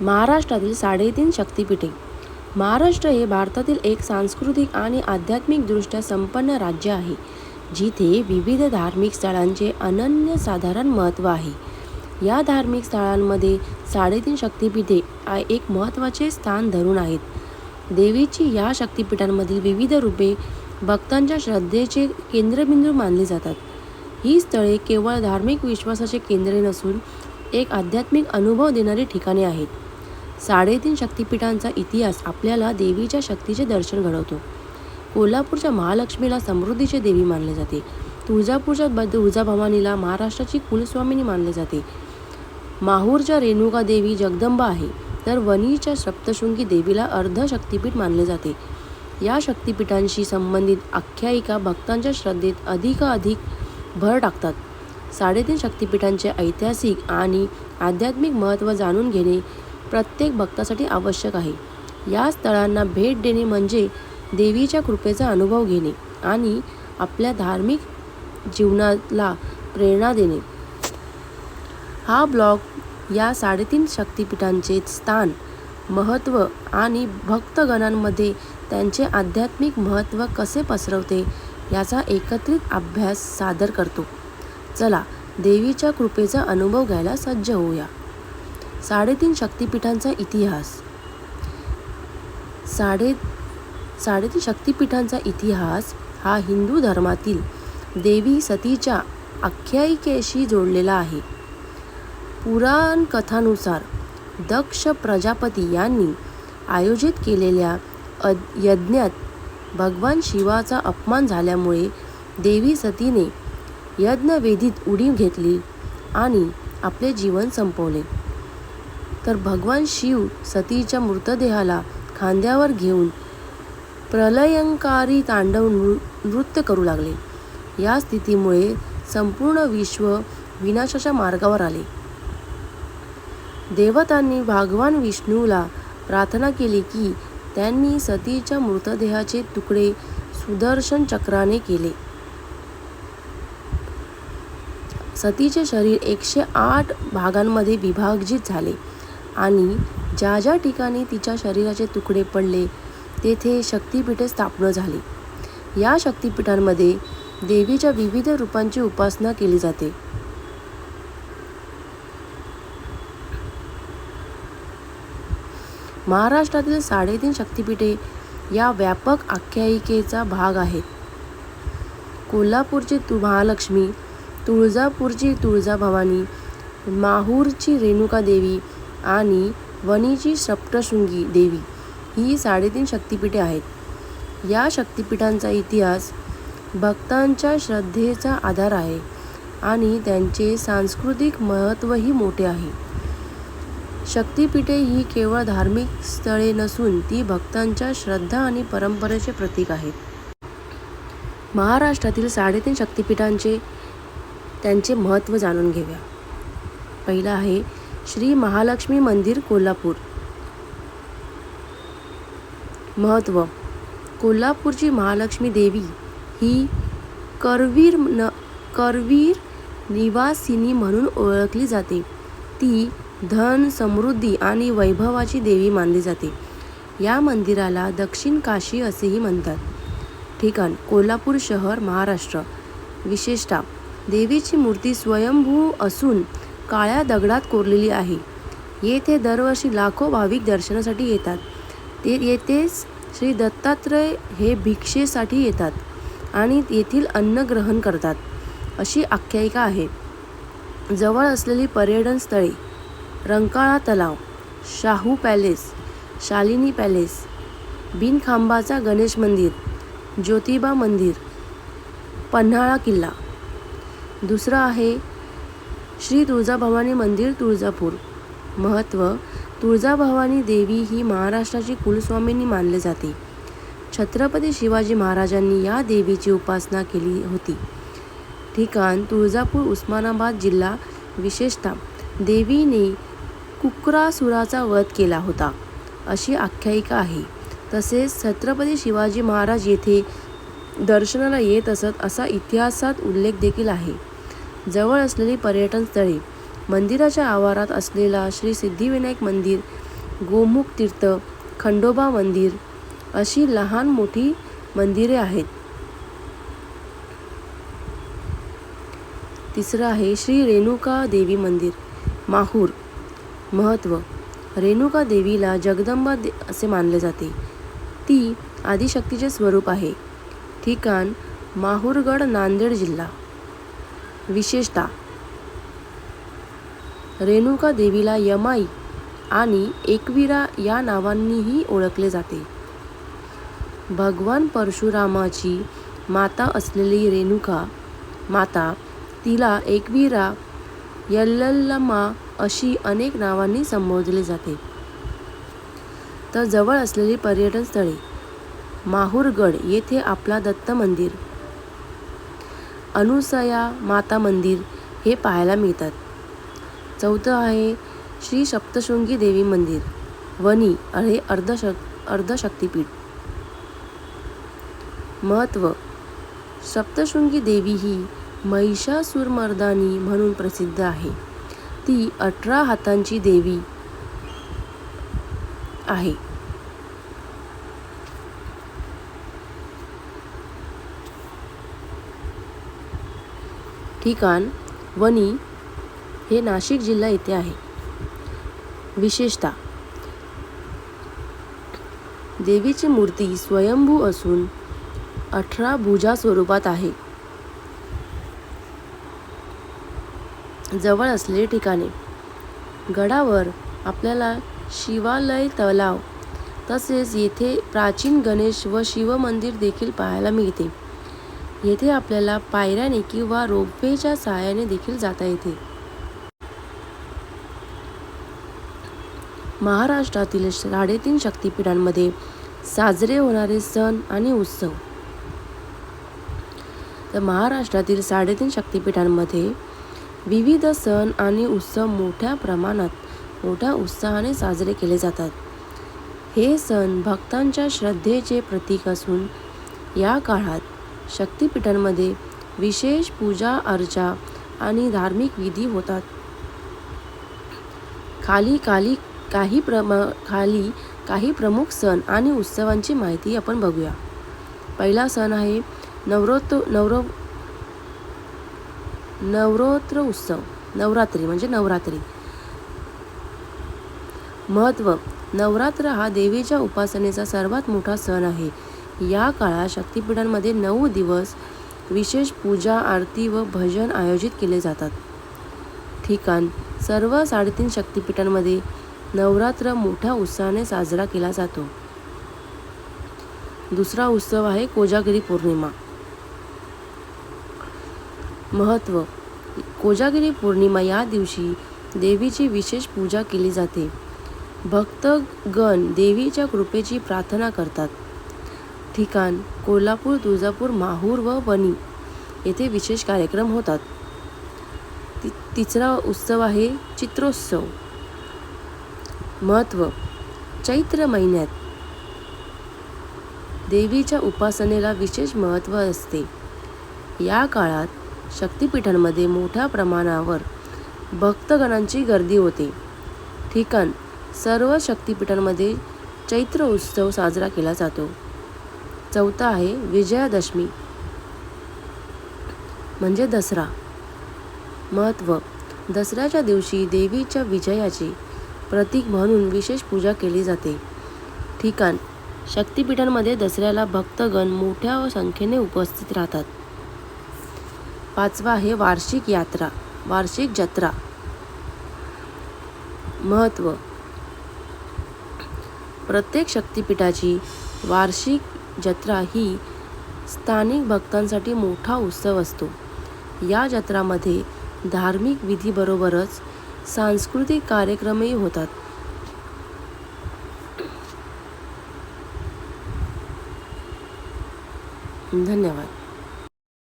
महाराष्ट्रातील साडेतीन शक्तिपीठे. महाराष्ट्र हे भारतातील एक सांस्कृतिक आणि आध्यात्मिकदृष्ट्या संपन्न राज्य आहे जिथे विविध धार्मिक स्थळांचे अनन्यसाधारण महत्त्व आहे. या धार्मिक स्थळांमध्ये साडेतीन शक्तिपीठे एक महत्त्वाचे स्थान धरून आहेत. देवीची या शक्तिपीठांमधील विविध रूपे भक्तांच्या श्रद्धेचे केंद्रबिंदू मानली जातात. ही स्थळे केवळ धार्मिक विश्वासाचे केंद्रे नसून एक आध्यात्मिक अनुभव देणारी ठिकाणे आहेत. साडेतीन शक्तिपीठांचा इतिहास आपल्याला देवीच्या शक्तीचे दर्शन घडवतो. कोल्हापूरच्या महालक्ष्मीला समृद्धीचे देवी मानले जाते. तुळजापूरच्या ब- तुळजाभवानीला महाराष्ट्राची कुलस्वामिनी मानले जाते. माहूरच्या रेणुका देवी जगदंबा आहे तर वणीच्या सप्तशृंगी देवीला अर्ध शक्तिपीठ मानले जाते. या शक्तिपीठांशी संबंधित आख्यायिका भक्तांच्या श्रद्धेत अधिकाधिक भर टाकतात. साडेतीन शक्तिपीठांचे ऐतिहासिक आणि आध्यात्मिक महत्त्व जाणून घेणे प्रत्येक भक्तासाठी आवश्यक आहे. या स्थळांना भेट देणे म्हणजे देवीच्या कृपेचा अनुभव घेणे आणि आपल्या धार्मिक जीवनाला प्रेरणा देणे. हा ब्लॉग या साडेतीन शक्तिपीठांचे स्थान महत्त्व आणि भक्तगणांमध्ये त्यांचे आध्यात्मिक महत्त्व कसे पसरवते याचा एकत्रित अभ्यास सादर करतो. चला देवीच्या कृपेचा अनुभव घ्यायला सज्ज होऊया. साडेतीन शक्तिपीठांचा इतिहास. साडे साडेतीन शक्तिपीठांचा इतिहास हा हिंदू धर्मातील देवी सतीच्या आख्यायिकेशी जोडलेला आहे. पुराण कथानुसार दक्ष प्रजापती यांनी आयोजित केलेल्या अद- यज्ञात भगवान शिवाचा अपमान झाल्यामुळे देवी सतीने यज्ञवेदीत उडी घेतली आणि आपले जीवन संपवले. तर भगवान शिव सतीच्या मृतदेहाला खांद्यावर घेऊन प्रलयंकारी तांडव नृ नृत्य करू लागले. या स्थितीमुळे संपूर्ण विश्व विनाशाच्या मार्गावर आले. देवतांनी भगवान विष्णूला प्रार्थना केली की त्यांनी सतीच्या मृतदेहाचे तुकडे सुदर्शन चक्राने केले. सतीचे शरीर एकशे आठ भागांमध्ये विभाजित झाले. आणि ज्या ज्या ठिकाणी तिच्या शरीराचे तुकडे पडले तेथे शक्तिपीठे स्थापन झाली. या शक्तिपीठांमध्ये देवीच्या विविध रूपांची उपासना केली जाते. महाराष्ट्रातील साडेतीन शक्तिपीठे या व्यापक आख्यायिकेचा भाग आहेत. कोल्हापूरची तु महालक्ष्मी तुळजापूरची तुळजाभवानी माहूरची रेणुका देवी आणि वणीची सप्तशृंगी देवी ही साडेतीन शक्तिपीठे आहेत. या शक्तिपीठांचा इतिहास भक्तांच्या श्रद्धेचा आधार आहे आणि त्यांचे सांस्कृतिक महत्त्वही मोठे आहे. शक्तिपीठे ही केवळ धार्मिक स्थळे नसून ती भक्तांच्या श्रद्धा आणि परंपरेचे प्रतीक आहेत. महाराष्ट्रातील साडेतीन शक्तिपीठांचे त्यांचे महत्त्व जाणून घेऊया. पहिलं आहे श्री महालक्ष्मी मंदिर कोल्हापूर. महत्त्व कोल्हापूरची महालक्ष्मी देवी ही करवीर न करवीर निवासिनी म्हणून ओळखली जाते. ती धन समृद्धी आणि वैभवाची देवी मानली जाते. या मंदिराला दक्षिण काशी असेही म्हणतात. ठिकाण कोल्हापूर शहर महाराष्ट्र. विशेषतः देवीची मूर्ती स्वयंभू असून काळ्या दगडात कोरलेली आहे. येथे दरवर्षी लाखो भाविक दर्शनासाठी येतात. ते येथेच श्री दत्तात्रय हे भिक्षेसाठी येतात आणि येथील अन्न ग्रहण करतात अशी आख्यायिका आहे. जवळ असलेली पर्यटन स्थळे रंकाळा तलाव शाहू पॅलेस शालिनी पॅलेस बिनखांबाचा गणेश मंदिर ज्योतिबा मंदिर पन्हाळा किल्ला. दुसरं आहे श्री तुळजाभवानी मंदिर तुळजापूर. महत्त्व तुळजाभवानी देवी ही महाराष्ट्राची कुलस्वामिनी मानले जाते. छत्रपती शिवाजी महाराजांनी या देवीची उपासना केली होती. ठिकाण तुळजापूर उस्मानाबाद जिल्हा विशेषतः देवीने कुक्रासुराचा वध केला होता. अशी आख्यायिका आहे. तसेच छत्रपती शिवाजी महाराज येथे दर्शनाला येत असत असा इतिहासात उल्लेख देखील आहे. जवळ असलेली पर्यटन स्थळे मंदिराच्या आवारात असलेला श्री सिद्धिविनायक मंदिर गोमुख तीर्थ खंडोबा मंदिर अशी लहान मोठी मंदिरे आहेत. तिसरं आहे श्री रेणुका देवी मंदिर माहूर. महत्त्व रेणुका देवीला जगदंबा दे असे मानले जाते. ती आदिशक्तीचे स्वरूप आहे. ठिकाण माहूरगड नांदेड जिल्हा. विशेषतः रेणुका देवीला यमाई आणि एकविरा या नावांनीही ओळखले जाते. भगवान परशुरामाची माता असलेली रेणुका माता तिला एकविरा यल्लल्लमा अशी अनेक नावांनी संबोधले जाते. तर जवळ असलेली पर्यटन स्थळे माहूरगड येथे आपला दत्त मंदिर अनुसया माता मंदिर हे पाहायला मिळतात. चौथं आहे श्री सप्तशृंगी देवी मंदिर वणी हे अर्धशक अर्धशक्तिपीठ महत्त्व सप्तशृंगी देवी ही महिषासुरमर्दानी म्हणून प्रसिद्ध आहे. ती अठरा हातांची देवी आहे. ठिकाण वणी हे नाशिक जिल्हा येथे आहे. विशेषतः देवीची मूर्ती स्वयंभू असून अठरा भुजा स्वरूपात आहे. जवळ असलेली ठिकाणे. गडावर आपल्याला शिवालय तलाव तसेच येथे प्राचीन गणेश व शिवमंदिर देखील पाहायला मिळते. येथे आपल्याला पायऱ्याने किंवा रोपवेच्या सहाय्याने देखील जाता येते. महाराष्ट्रातील साडेतीन शक्तिपीठांमध्ये साजरे होणारे सण आणि उत्सव. तर महाराष्ट्रातील साडेतीन शक्तिपीठांमध्ये विविध सण आणि उत्सव मोठ्या प्रमाणात मोठ्या उत्साहाने साजरे केले जातात. हे सण भक्तांच्या श्रद्धेचे प्रतीक असून या काळात शक्तिपीठांमध्ये विशेष पूजा अर्चा आणि धार्मिक विधी होतात. खाली खाली काही प्रमा खाली काही प्रमुख सण आणि उत्सवांची माहिती आपण बघूया. पहिला सण आहे नवरोत्र नवरो नवरोत्र उत्सव. नवरात्री म्हणजे नवरात्री. महत्त्व नवरात्र हा देवीच्या उपासनेचा सर्वात मोठा सण आहे. या काळात शक्तिपीठांमध्ये नऊ दिवस विशेष पूजा आरती व भजन आयोजित केले जातात. ठिकाण सर्व साडेतीन शक्तिपीठांमध्ये नवरात्र मोठ्या उत्साहाने साजरा केला जातो. दुसरा उत्सव आहे कोजागिरी पौर्णिमा. महत्त्व कोजागिरी पौर्णिमा या दिवशी देवीची विशेष पूजा केली जाते. भक्तगण देवीच्या कृपेची प्रार्थना करतात. ठिकाण कोल्हापूर तुळजापूर माहूर व वणी येथे विशेष कार्यक्रम होतात. ति तिसरा उत्सव आहे चित्रोत्सव. महत्त्व चैत्र महिन्यात देवीच्या उपासनेला विशेष महत्त्व असते. या काळात शक्तिपीठांमध्ये मोठ्या प्रमाणावर भक्तगणांची गर्दी होते. ठिकाण सर्व शक्तिपीठांमध्ये चैत्र उत्सव साजरा केला जातो. चौथा आहे विजयादशमी. म्हणजे दसरा. महत्त्व दसऱ्याच्या दिवशी देवीच्या विजयाची प्रतीक म्हणून विशेष पूजा केली जाते. ठिकाण. शक्तिपीठांमध्ये दसऱ्याला भक्तगण मोठ्या संख्येने उपस्थित राहतात. पाचवा आहे वार्षिक यात्रा वार्षिक जत्रा. महत्त्व प्रत्येक शक्तिपीठाची वार्षिक जत्रा ही स्थानिक भक्तांसाठी मोठा उत्सव असतो. या जत्रामध्ये धार्मिक विधीबरोबरच सांस्कृतिक कार्यक्रमही होतात. धन्यवाद.